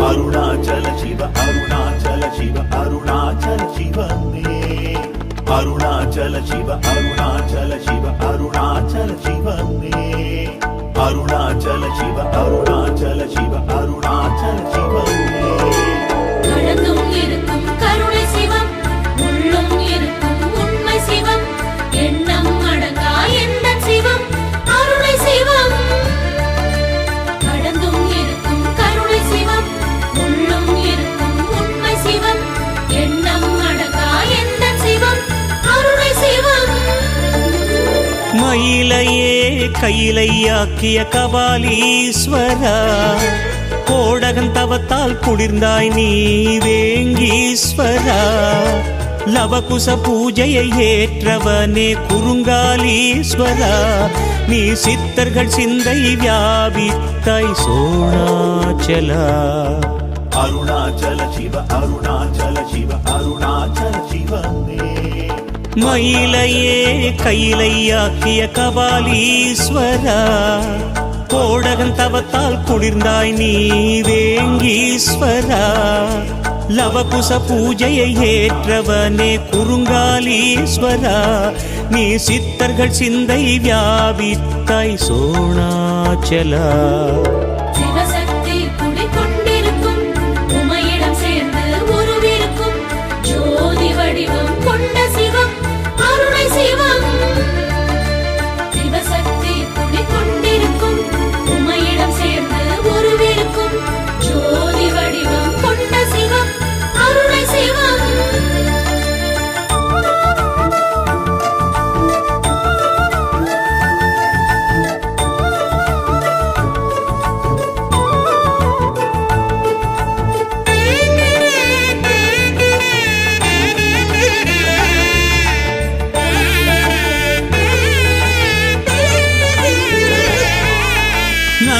அருணாச்சல சிவ அருணாச்சல சிவ அருணாச்சல சிவமே. அருணாச்சல சிவ அருணாச்சல சிவ அருணாச்சல சிவமே. அருணாச்சல சிவ அருணாச்சல சிவ அருணாச்சல சிவமே. மயிலையே கையிலையாக்கிய கபாலீஸ்வரா கோடகன் தவத்தால் குளிர்ந்தாய் நீ வேங்கீஸ்வரா. லவகுச பூஜையை ஏற்றவனே குறுங்காலீஸ்வரா. நீ சித்தர்கள் சிந்தை வியாபித்தாய் சோணாச்சலா அருணாச்சல சிவ அருணாச்சல சிவ அருணாச்சல சிவமே. மயிலையே கையிலையாக்கிய கபாலீஸ்வரா கோடகன் தவத்தால் குளிர்ந்தாய் நீ வேங்கீஸ்வரா. லவகுச பூஜையை ஏற்றவனே குறுங்காலீஸ்வரா. நீ சித்தர்கள் சிந்தை வியாபித்தாய் சோணாச்சலா.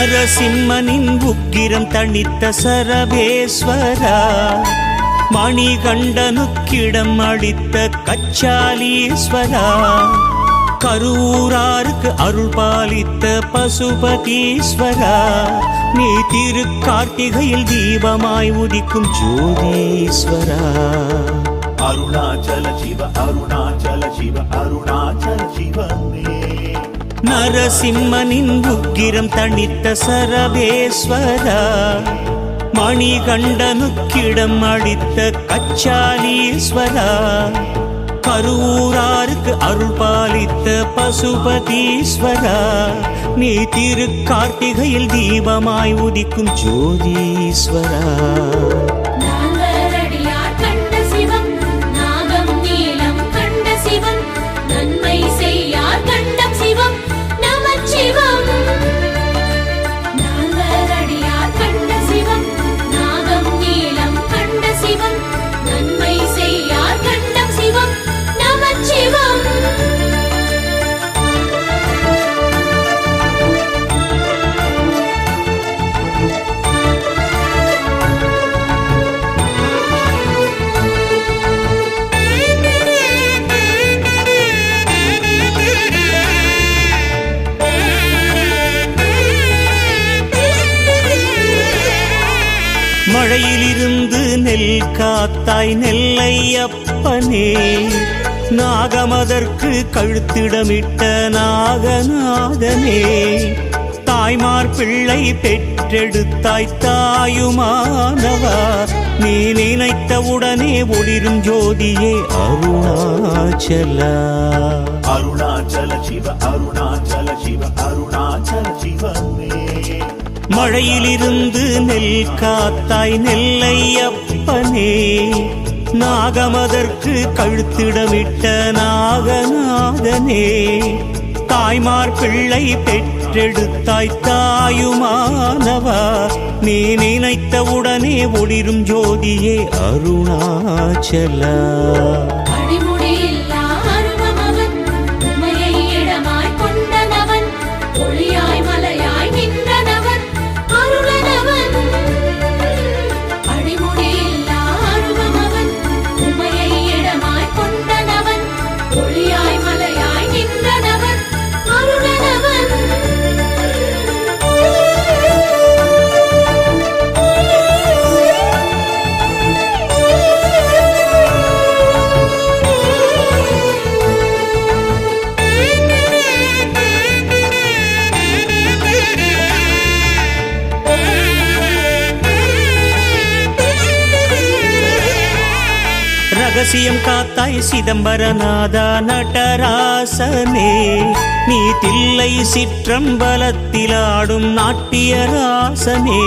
நரசிம்மனின் உக்கிரம் தணித்த சரவேஸ்வரா மணிகண்டனுக்கிடம் அளித்த கச்சாலீஸ்வரா கரூராருக்கு அருள் பாலித்த பசுபதீஸ்வரா நீ திரு கார்த்திகையில் தீபமாய் உதிக்கும் ஜோதீஸ்வரா. அருணாச்சல சிவ அருணாச்சல சிவ அருணாச்சல சிவமே நரசிம்மனின் உக்கிரம் தணித்த சரவேஸ்வரா மணிகண்டனுக்கிடம் அடித்த கச்சாலீஸ்வரா கரூராருக்கு அருள் பாலித்த பசுபதீஸ்வரா நீ திரு கார்த்திகையில் தீபமாய் உதிக்கும் ஜோதீஸ்வரா. மழையிலிருந்து நெல் காத்தாய் நெல்லை அப்பனே நாகமதற்கு கழுத்திடமிட்ட நாகநாதனே. தாய்மார் பிள்ளை பெற்றெடுத்தாய் தாயுமானவா. நீ நினைத்தவுடனே ஒளிரும் ஜோதியே அருணாச்சலா. அருணாச்சல சிவ அருணாச்சல மழையிலிருந்து நெல் காத்தாய் நெல்லையப்பனே நாகமதற்கு கழுத்திடமிட்ட நாகநாதனே தாய்மார் பிள்ளை பெற்றெடுத்தாய் தாயுமானவா நீ நினைத்தவுடனே ஒளிரும் ஜோதியே அருணாச்சலா. ரகசியம் காத்தாய் சிதம்பரநாதா நடராசனே. நீ தில்லை சிற்றம்பலத்திலாடும் நாட்டியராசனே.